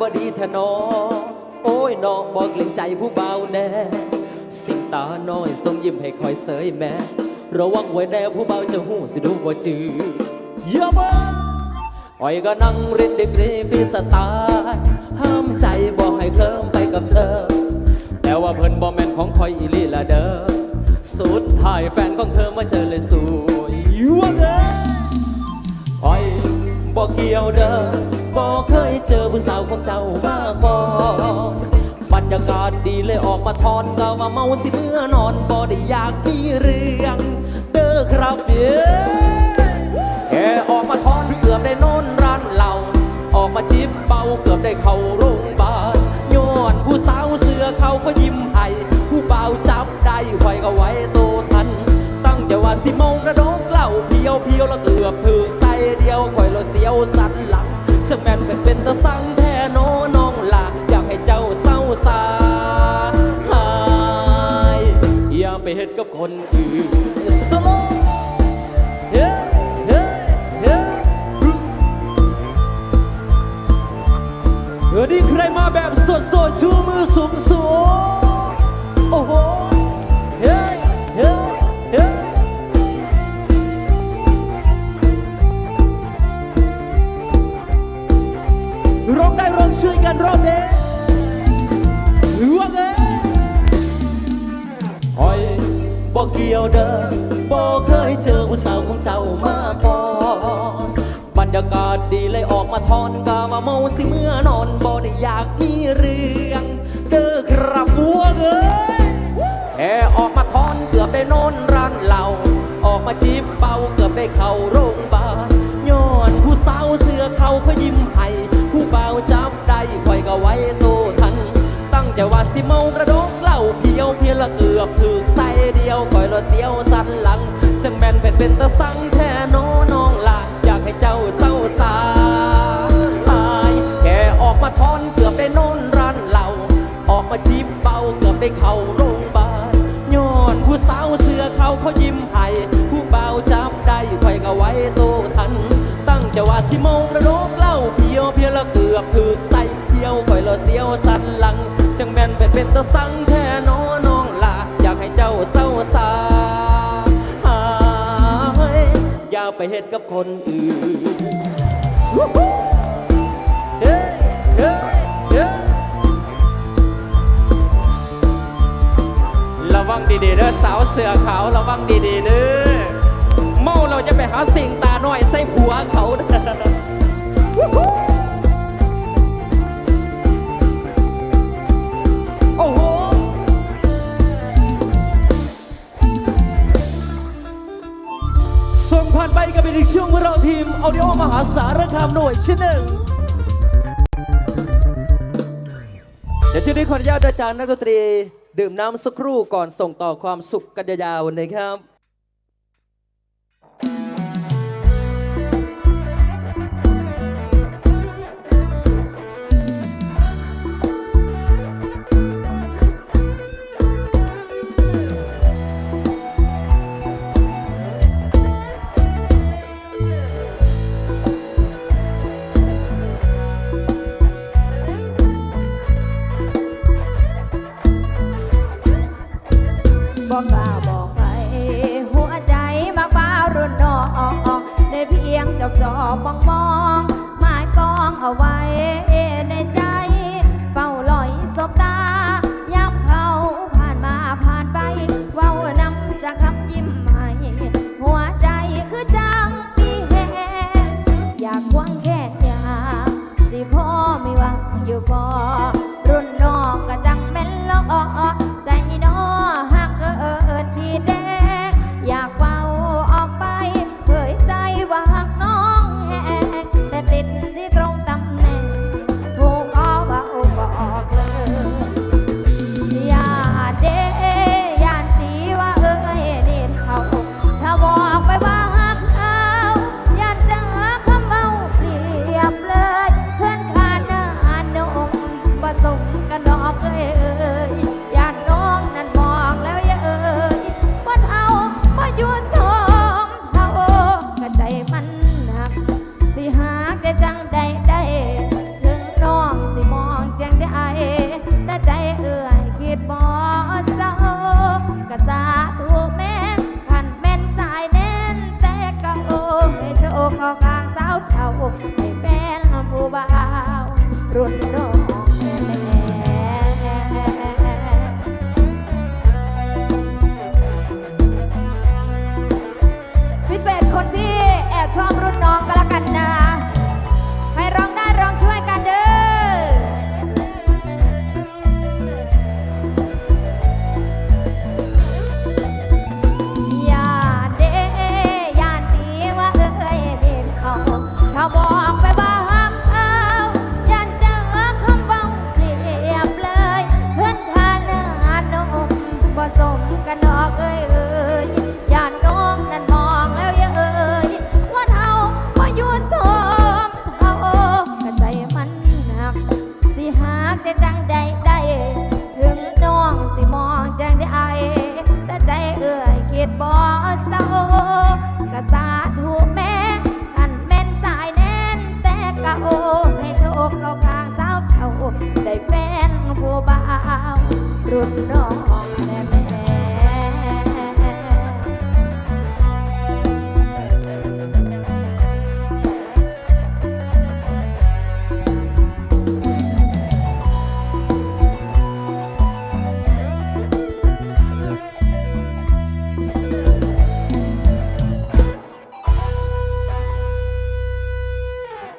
บดีแท้นอโอ้ยน้องบอกเกรงใจผู้เบาแน่ สิงตาน้อยทรงยิ้มให้คอยเสยแม่ระวังไว้แน่ผู้เบาจะหูสิดูบ่จือเยอะบ้าอ้อยก็นั่งเรียนดีกรีปีสไตล์ห้ามใจบอกให้เคลิ้มไปกับเธอ แต่ว่าเพิ่นบ่แม่นของคอยอีลีละเด้อสุดท้ายแฟนของเธอมาเจอเลยสวยว่าเด้อคอยบอกเกี่ยวเด้อ บอกเคยเจอผู้สาวของเจ้ามาก่อนบรรยากาศดีเลยออกมาทอนก็ว่าเมาสิเมื่อนอนบ่ได้อยากมีเรื่องเด้อครับเด้อแค่ออกมาทอนเกือบได้นอนร้านเหล้าออกมาจิบเบาเกือบได้เข้าโรงพยาบาลย้อนผู้สาวเสือเขาก็ยิ้มให้ผู้เบาจับได้คอยก็ไว้โตทัน ตั้งใจว่าสิเมากระดกเหล้าเพียวเพียวแล้วเกือบถึกใส่เดียวคอยรถเสียวสันหลัง ช่างแม่นเป็นเป็นตะสังแท้โนน้องหลาอยากให้เจ้าเศร้าสาหายอย่าไปเฮ็ดกับคนอื่นสโลเฮ้เฮ้เฮ้เออนี่ใครมาแบบสดสดๆชูมือสูงสูงโอ้โหเฮ้ยเฮ้ ร้องได้ร้องช่วยกันร้องเด้ว่าไงคอยบอกเกี่ยวเด้อบอกเคยเจอผู้สาวของเจ้ามาก่อนบรรยากาศดีเลยออกมาทอนกามาเมาสิเมื่อนอนบ่ได้อยากมีเรื่องเด้อครับวัวเอ้ยแค่ออกมาทอนเกือบได้นอนร้านเหล้าออกมาจีบเบาเกือบได้เข้าโรงพยาบาลย้อนผู้สาวเสื้อเขาเขายิ้มให้ สิเมากระดกเหล้าเพียวเพียละเกือบถึกใส่เดียวคอยรถเสียวสันหลังช่างแม่นเป็นเป็นตะสังแท้โนน้องละอยากให้เจ้าเศร้าสาหายแค่ออกมาทอนเกือบได้นอนร้านเหล้าออกมาจีบเบาเกือบได้เข้าโรงพยาบาลย้อนผู้สาวเสื้อเขาเขายิ้มให้ผู้เบาจับได้คอยก็ไว้โตทัน ตั้งใจว่าสิโมงกระดกเหล่าเพียวเพียวแล้วเกือบถึกใส่เพียวคอยละเสียวสันหลัง จังแม่นเป็นเป็นตะสั่งแท้นอน้องลาอยากให้เจ้าเศร้าสายอย่าไปเฮ็ดกับคนอื่นเระวังดีๆเด้อสาวเสือขาวระวังดีๆเด้อเมาเราจะไปหาสิ่งตาหน่อยใส่ผัวเขา กับอีกช่วงของเราทีมเอาเดียวมหาสารคามหน่วยชิ้นหนึ่งเดี๋ยวที่นี้ขออนุญาตอาจารย์นักดนตรี ดื่มน้ำสักครู่ก่อนส่งต่อความสุขกันยาวๆนะครับ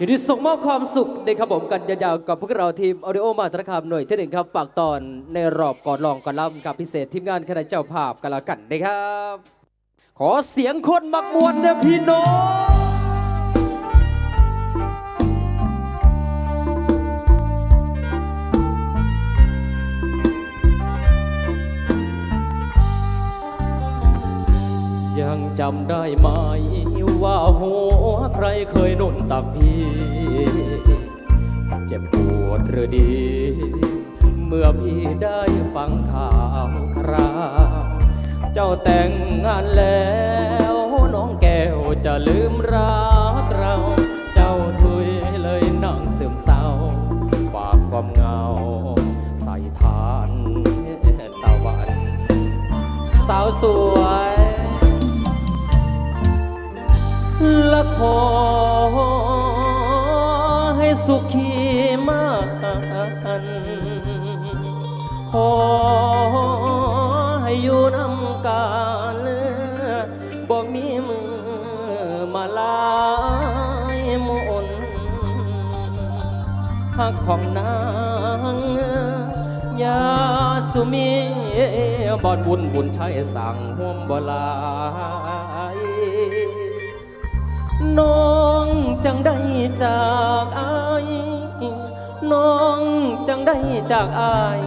ยินดีส่งมอบความสุขนะครับผมกันยาวๆกับพวกเราทีมออดิโอมาตรคามหน่วยที่หนึ่งครับฝากตอนในรอบก่อนลองก่อนล่ำกับพิเศษทีมงานคณะเจ้าภาพกันละกันนะครับ ขอเสียงคนมักมวนนะพี่น้องยังจำได้ไหม ว่าหัวใครเคยนุ่นตักพี่ เจ็บปวดหรือดี เมื่อพี่ได้ฟังข่าวคราว เจ้าแต่งงานแล้วน้องแก้วจะลืมรักเรา เจ้าทุยเลยนั่งซึมเศร้าฝากความเงา ใส่ทานตะวัน สาวสวย และขอให้สุขีมากขอให้อยู่นำกันบ่มีมือมาลายมนหักของนางยาสุมีบอดบุญบุญใช้สั่งห่วมบ่ลา น้องจังได้จากอาย น้องจังได้จากอาย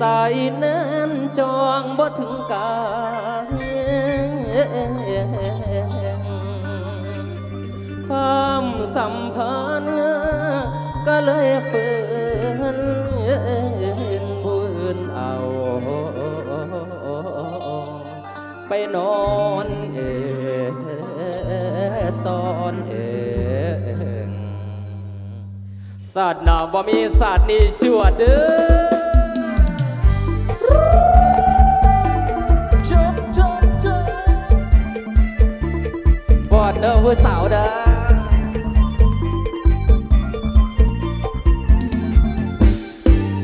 สายแน่นจองบ่ถึงกาความสัมพันธ์ก็เลยฝืนบุญเอา ไปนอนเอ ซอนเองศาสตร์หนาบ่มีศาสตร์นี้ชวดเด้อจบจบจบอดเด้อผู้สาวเด้อ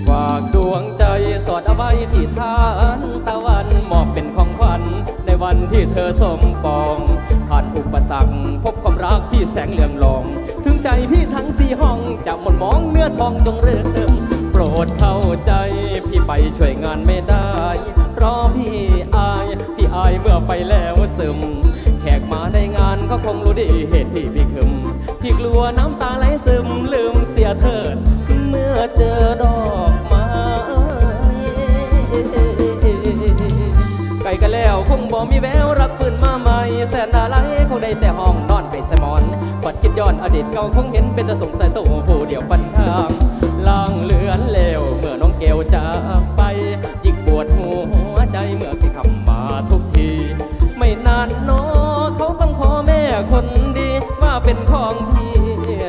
ฝากดวงใจสอดเอาไว้ที่ฐานตะวันมอบเป็นของขวัญในวันที่เธอสมปอง ปสรรคพบความรักที่แสงเหลืองลอง ถึงใจพี่ทั้งสี่ห้องจะหมดมองเนื้อทองจงเริ่มโปรดเข้าใจ พี่ไปช่วยงานไม่ได้ เพราะพี่อาย พี่อายเมื่อไปแล้วซึม แขกมาในงานเขาคงรู้ดีเหตุที่พี่คึม พี่กลัวน้ำตาไหลซึมลืมเสียเถิด เมื่อเจอดอก แสนอะไรคงได้แต่ห้องนอนให้สมอนปัดคิดย้อนอดีตเก่าคงเห็นเป็นตะสงสัยโตผู้เดียวปันทางล่างเลือนเลวเมื่อน้องเกลจากไปยิ่งปวดหัวใจเมื่อพี่คำมาทุกที ไม่นานนอเขาต้องขอแม่คนดีว่าเป็นของพี่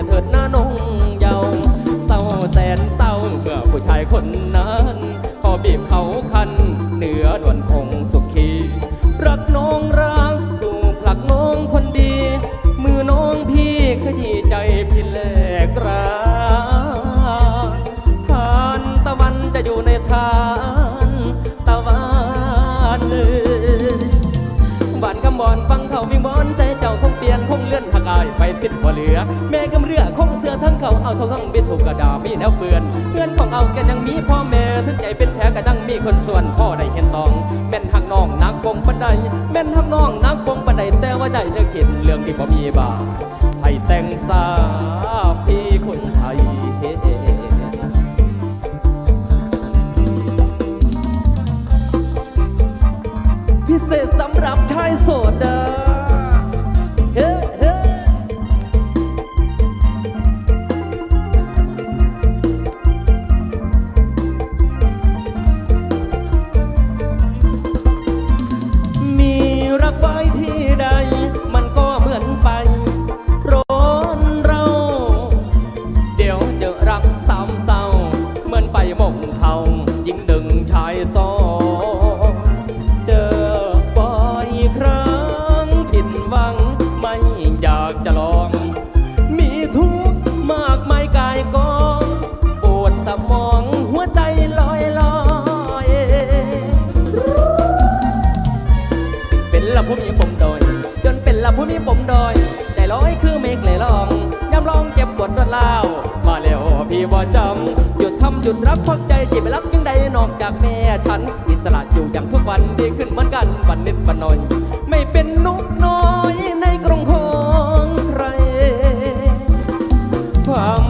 เถิดหน้านงเยาว์เศร้าแสนเศร้าเมื่อผู้ชายคนนั้นขอบีบเขาคันเหนือด่วน เขาเอาเท่าทั้งบิดถูกกระดามีแนวเปือนเพื่อนของเอากันยังมีพ่อแม่ถึงใจเป็นแผลก็ดังมีคนส่วนพ่อได้เห็นตองแม่นทางน้องนางกงปันใดแม่นทางน้องนางกงปันใดแต่ว่าได้เลิกคินเรื่องที่บ่มีบาให้แต่งสา ไปรับยังใดนอกจากแม่ฉัน อิสระอยู่อย่างทุกวันดีขึ้นเหมือนกันวันนิดวันหน่อย ไม่เป็นนุกน้อยในกรงของใครความ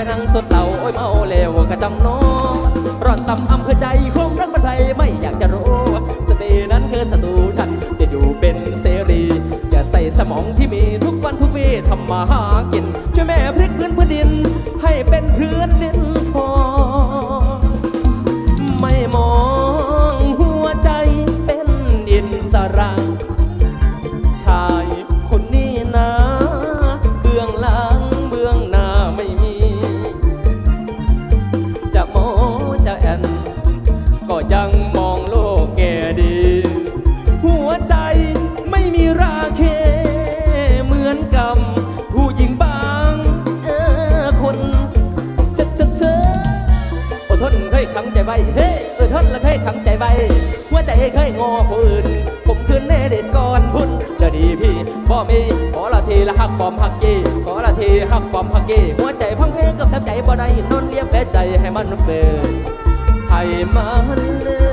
ไปนั่งสดเหล่าโอ้ยเมาแล้วกระจำนองร่อนต่ำอำเภอใจคงรักมันไทยไม่อยากจะรู้สตินั้นคือศัตรูฉันจะอยู่เป็นเสรี อย่าใส่สมองที่มีทุกวันทุกวีทำมาหากินช่วยแม่พลิกพื้นพื้นดิน ให้เป็นพื้นดินทอง หัวใจเคยงอผู้อื่นผมคืนแน่เด็ดก่อนพุ่นจะดีพี่บ่มีขอละทีละหักปอมหักกี้ขอละทีหักปอมหักกี้หัวใจพังเพกับแทบใจบ่ได้นอนเลียบแปะใจให้มันเปิดให้มันเลย